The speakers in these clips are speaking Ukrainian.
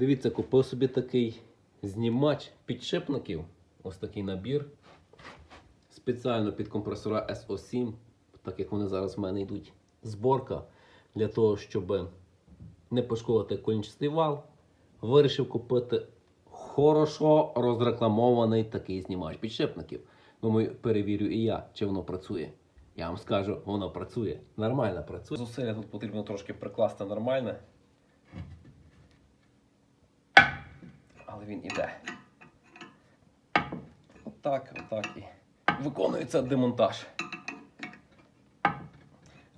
Дивіться, купив собі такий знімач підшипників. Ось такий набір. Спеціально під компресора SO7, так як вони зараз в мене йдуть. Зборка для того, щоб не пошкодити колінчастий вал. Вирішив купити хорошо розрекламований такий знімач підшипників. Думаю, перевірю і я, чи воно працює. Я вам скажу, воно працює. Нормально працює. Зусилля тут потрібно трошки прикласти нормальне. Але він іде. Отак, отак і виконується демонтаж.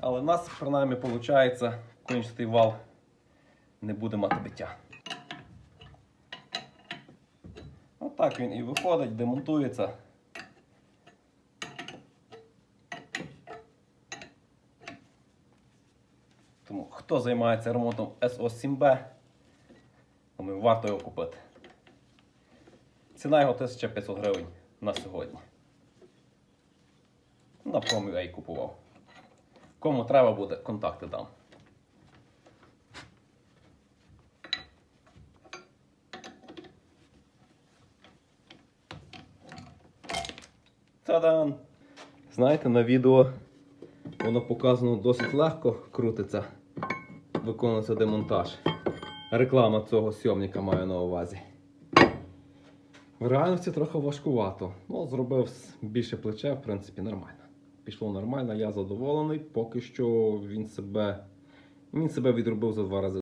Але в нас, принаймні, виходить, кончатий вал не буде мати биття. Отак він і виходить, демонтується. Тому хто займається ремонтом SO7B, думаю, варто його купити. Ціна його 1500 гривень на сьогодні. На промі я й купував. Кому треба буде, контакти дам. Та-дан! Знаєте, на відео воно показано досить легко крутиться, виконується демонтаж. Реклама цього сйомника маю на увазі. В реальності трохи важкувато. Ну, зробив більше плече, в принципі, нормально. Пішло нормально, я задоволений. Поки що він себе, він себе відробив за два рази